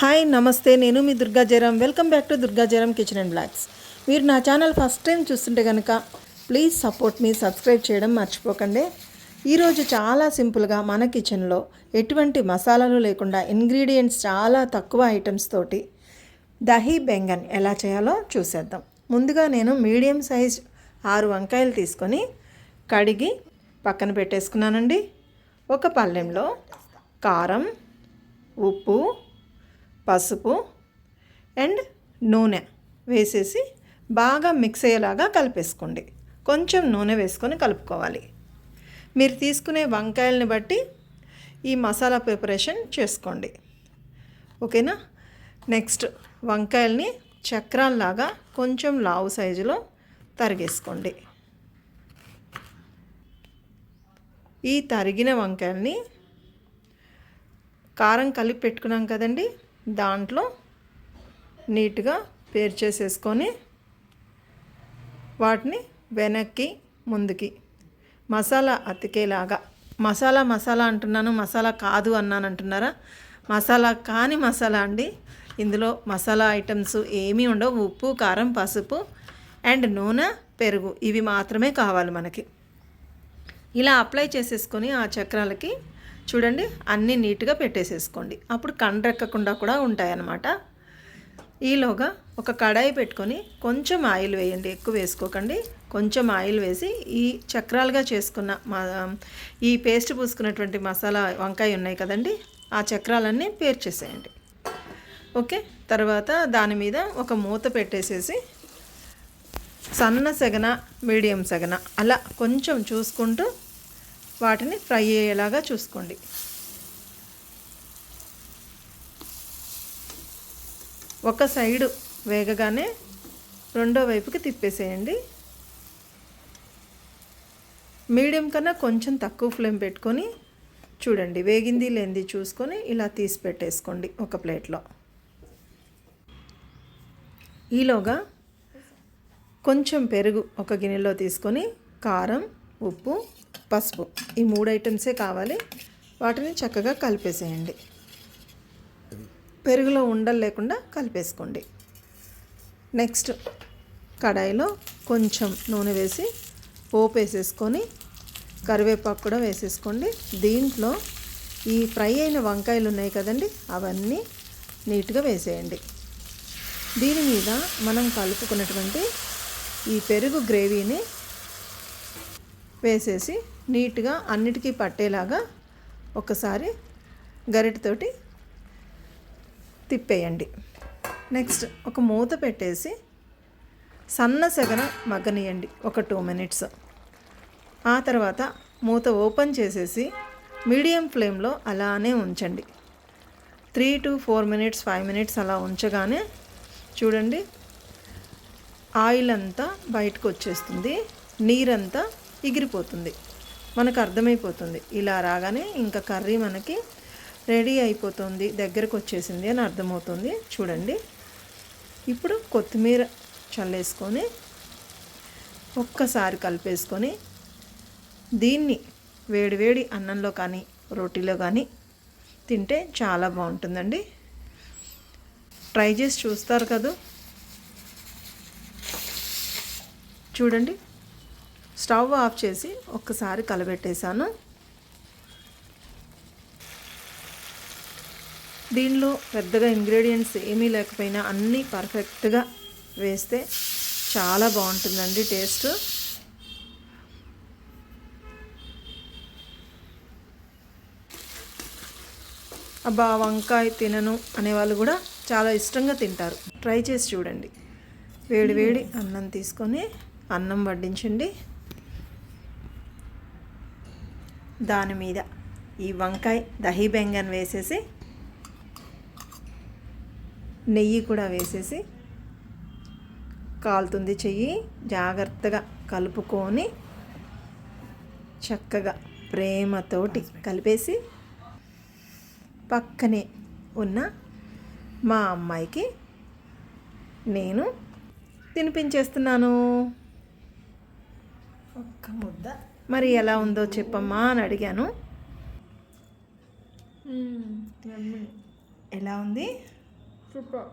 Hi నమస్తే. నేను మీ Durga Jayaram. Welcome back to Durga Jayaram kitchen and blogs మీరు నా ఛానల్ ఫస్ట్ టైం చూస్తుంటే కనుక ప్లీజ్ సపోర్ట్ మీ సబ్స్క్రైబ్ చేయడం మర్చిపోకండి. ఈరోజు చాలా సింపుల్గా మన కిచెన్లో ఎటువంటి మసాలాలు లేకుండా ఇంగ్రీడియంట్స్ చాలా తక్కువ ఐటమ్స్ తోటి దహీ బెంగన్ ఎలా చేయాలో చూసేద్దాం. ముందుగా నేను మీడియం సైజ్ ఆరు వంకాయలు తీసుకొని కడిగి పక్కన పెట్టేసుకున్నానండి. ఒక పళ్ళెంలో కారం ఉప్పు పసుపు అండ్ నూనె వేసేసి బాగా మిక్స్ అయ్యేలాగా కలిపేసుకోండి. కొంచెం నూనె వేసుకొని కలుపుకోవాలి. మీరు తీసుకునే వంకాయలని బట్టి ఈ మసాలా ప్రిపరేషన్ చేసుకోండి. ఓకేనా? నెక్స్ట్ వంకాయల్ని చక్రాల్లాగా కొంచెం లావు సైజులో తరిగేసుకోండి. ఈ తరిగిన వంకాయల్ని కారం కలిపి పెట్టుకున్నాం కదండి? దాంట్లో నీట్గా పేర్చేసేసుకొని వాటిని వెనక్కి ముందుకి మసాలా అతికేలాగా. మసాలా మసాలా అంటున్నాను మసాలా కాదు అన్నాను అంటున్నారా? మసాలా కాని మసాలా అండి. ఇందులో మసాలా ఐటమ్స్ ఏమీ ఉండవు. ఉప్పు కారం పసుపు అండ్ నూనె పెరుగు ఇవి మాత్రమే కావాలి మనకి. ఇలా అప్లై చేసేసుకొని ఆ చక్రాలకి చూడండి అన్నీ నీట్గా పెట్టేసేసుకోండి. అప్పుడు కండ్రెక్కకుండా కూడా ఉంటాయన్నమాట. ఈలోగా ఒక కడాయి పెట్టుకొని కొంచెం ఆయిల్ వేయండి ఎక్కువ వేసుకోకండి. కొంచెం ఆయిల్ వేసి ఈ చక్రాలుగా చేసుకున్న మా ఈ పేస్ట్ పూసుకున్నటువంటి మసాలా వంకాయ ఉన్నాయి కదండి ఆ చక్రాలన్నీ పేర్చేసేయండి ఓకే తర్వాత దాని మీద ఒక మూత పెట్టేసేసి సన్న సెగన మీడియం సెగన అలా కొంచెం చూసుకుంటూ వాటిని ఫ్రై అయ్యేలాగా చూసుకోండి. ఒక సైడు వేగగానే రెండో వైపుకి తిప్పేసేయండి. మీడియం కన్నా కొంచెం తక్కువ ఫ్లేమ్ పెట్టుకొని చూడండి వేగింది లేనిది చూసుకొని ఇలా తీసి పెట్టేసుకోండి ఒక ప్లేట్లో. ఈలోగా కొంచెం పెరుగు ఒక గిన్నెలో తీసుకొని కారం ఉప్పు పసుపు ఈ మూడు ఐటమ్సే కావాలి. వాటిని చక్కగా కలిపేసేయండి. పెరుగులో ఉండలు లేకుండా కలిపేసుకోండి. నెక్స్ట్ కడాయిలో కొంచెం నూనె వేసి పోపు వేసేసుకొని కరివేపాకు కూడా వేసేసుకోండి. దీంట్లో ఈ ఫ్రై అయిన వంకాయలు ఉన్నాయి కదండి అవన్నీ నీట్గా వేసేయండి. దీని మీద మనం కలుపుకున్నటువంటి ఈ పెరుగు గ్రేవీని వేసేసి నీట్గా అన్నిటికీ పట్టేలాగా ఒకసారి గరిటతోటి తిప్పేయండి. నెక్స్ట్ ఒక మూత పెట్టేసి సన్న సెగన మగ్గనియండి. ఒక టూ మినిట్స్. ఆ తర్వాత మూత ఓపెన్ చేసేసి మీడియం ఫ్లేమ్లో అలానే ఉంచండి. Three to four minutes five minutes అలా ఉంచగానే చూడండి ఆయిల్ అంతా బయటకు వచ్చేస్తుంది నీరంతా ఎగిరిపోతుంది. మనకు అర్థమైపోతుంది. ఇలా రాగానే ఇంకా కర్రీ మనకి రెడీ అయిపోతుంది. దగ్గరకు వచ్చేసింది అని అర్థమవుతుంది. చూడండి. ఇప్పుడు కొత్తిమీర చల్లేసుకొని ఒక్కసారి కలిపేసుకొని దీన్ని వేడివేడి అన్నంలో కానీ రోటీలో కానీ తింటే చాలా బాగుంటుందండి. ట్రై చేసి చూస్తారు కదా. చూడండి. స్టవ్ ఆఫ్ చేసి ఒక్కసారి కలబెట్టేశాను. దీనిలో పెద్దగా ఇంగ్రీడియంట్స్ ఏమీ లేకపోయినా అన్నీ పర్ఫెక్ట్గా వేస్తే చాలా బాగుంటుందండి టేస్ట్. అబ్బా వంకాయ తినను అనేవాళ్ళు కూడా చాలా ఇష్టంగా తింటారు. ట్రై చేసి చూడండి. వేడి వేడి అన్నం తీసుకొని అన్నం వడ్డించండి. దాని మీద ఈ వంకాయ దహీ బెంగన్ వేసేసి నెయ్యి కూడా వేసేసి కాలుతుంది చెయ్యి. జాగ్రత్తగా కలుపుకొని చక్కగా ప్రేమతోటి కలిపేసి పక్కనే ఉన్న మా అమ్మాయికి నేను తినిపించేస్తున్నాను. ఒక్క ముద్ద. మరి ఎలా ఉందో చెప్పమ్మా అని అడిగాను. ఎలా ఉంది? సూపర్.